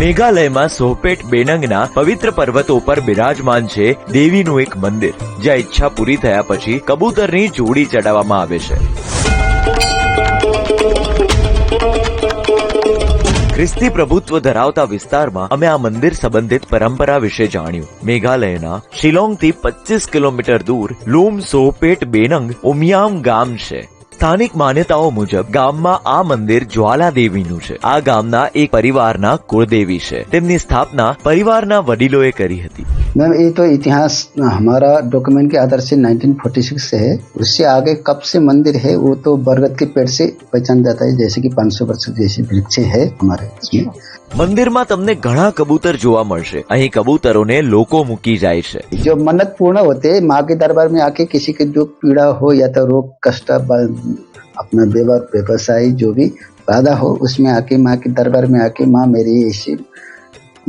મેઘાલયમાં સોહપેટ બેનંગના પવિત્ર પર્વતો પર બિરાજમાન છે દેવીનું એક મંદિર, જ્યાં ઈચ્છા પૂરી થયા પછી કબૂતરની જોડી ચડાવવામાં આવે છે. ખ્રિસ્તી પ્રભુત્વ ધરાવતા વિસ્તારમાં અમે આ મંદિર સંબંધિત પરંપરા વિશે જાણ્યું. મેઘાલયના શિલોંગથી 25 કિલોમીટર દૂર લૂમ સોપેટ બેનંગ ઉમિયામ ગામ છે. સ્થાનિક માન્યતાઓ મુજબ ગામમાં આ મંદિર જ્વાલા દેવીનું છે આ ગામના એક પરિવારના કુળદેવી છે તેમની સ્થાપના પરિવારના વડીલોએ કરી હતી मैम ये तो इतिहास हमारा डॉक्यूमेंट के आधार से 1946 से है उससे आगे कब से मंदिर है वो तो बरगद के पेड़ से पहचान जाता है जैसे कि 500 वर्ष जैसे वृक्ष है हमारे इसमें મંદિરમાં તમને ઘણા કબૂતર જોવા મળશે અહીં કબૂતરોને લોકો મૂકી જાય છે जो मन्नत पूर्ण होते हैं माँ के दरबार में आके किसी के जो पीड़ा हो या तो रोग कष्ट ब- अपना व्यवहार व्यवसाय जो भी बाधा हो उसमें आके माँ के दरबार में आके माँ मेरी ऐसी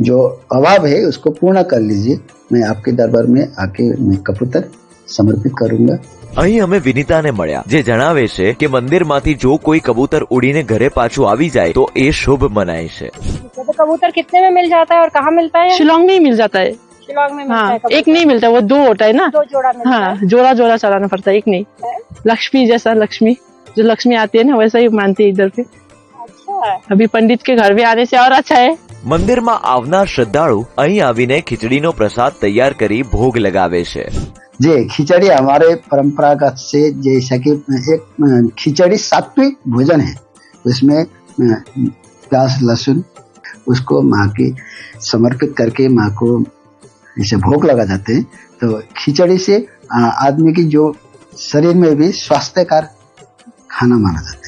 जो अभाव है उसको पूर्ण कर लीजिए मैं आपके दरबार में आके मैं कबूतर समर्पित करूंगा અહીં અમે વિનીતાને મળ્યા જે જણાવે છે કે મંદિરમાંથી જો કોઈ કબૂતર ઉડીને ઘરે પાછું આવી જાય તો એ શુભ મનાય છે तो कबूतर कितने में मिल जाता है और कहाँ मिलता है शिलोंग में ही मिल जाता है शिलोंग में मिलता हाँ है कबूतर। एक नहीं मिलता वो दो होता है ना दो जोड़ा मिलता हाँ है जोड़ा जोड़ा चलाना पड़ता है एक नहीं लक्ष्मी जैसा लक्ष्मी जो लक्ष्मी आती है ना वैसा ही मानती है इधर पे अच्छा अभी पंडित के घर में आने से और अच्छा है મંદિરમાં આવનાર શ્રદ્ધાળુ અહીં આવીને ખીચડીનો પ્રસાદ તૈયાર કરી ભોગ લગાવે છે जी खिचड़ी हमारे परंपरागत से जैसा कि, एक खिचड़ी सात्विक भोजन है। उसमें प्याज, लहसुन, उसको माँ की समर्पित करके माँ को जैसे भोग लगा जाते हैं। तो खिचड़ी से आदमी की जो शरीर में भी स्वास्थ्यकार खाना माना जाता है।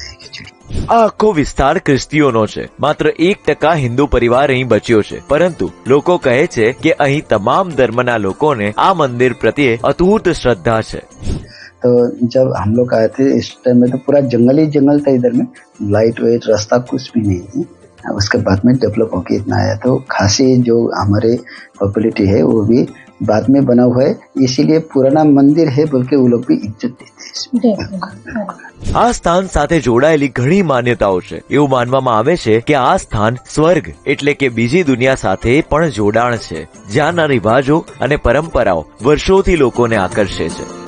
આ આખો વિસ્તાર ખ્રિસ્તીઓનો છે માત્ર એક ટકા હિન્દુ પરિવાર અહીં બચ્યો છે પરંતુ લોકો કહે છે કે અહીં તમામ ધર્મના લોકોને આ મંદિર પ્રત્યે અતૂટ શ્રદ્ધા છે तो जब हम लोग आए थे इस टाइम में तो पूरा जंगल ही जंगल था इधर में लाइट वाइट रास्ता कुछ भी नहीं है उसके बाद में डेवलप होके इतना आया तो खासी जो हमारे पॉपुलरिटी है वो भी बाद में बना हुआ है इसीलिए पुराना मंदिर है बोल के वो लोग भी इज्जत देते हैं इसमें આ સ્થાન સાથે જોડાયેલી ઘણી માન્યતાઓ છે એવું માનવામાં આવે છે કે આ સ્થાન સ્વર્ગ એટલે કે બીજી દુનિયા સાથે પણ જોડાણ છે જ્યાંના રિવાજો અને પરંપરાઓ વર્ષોથી લોકોને આકર્ષે છે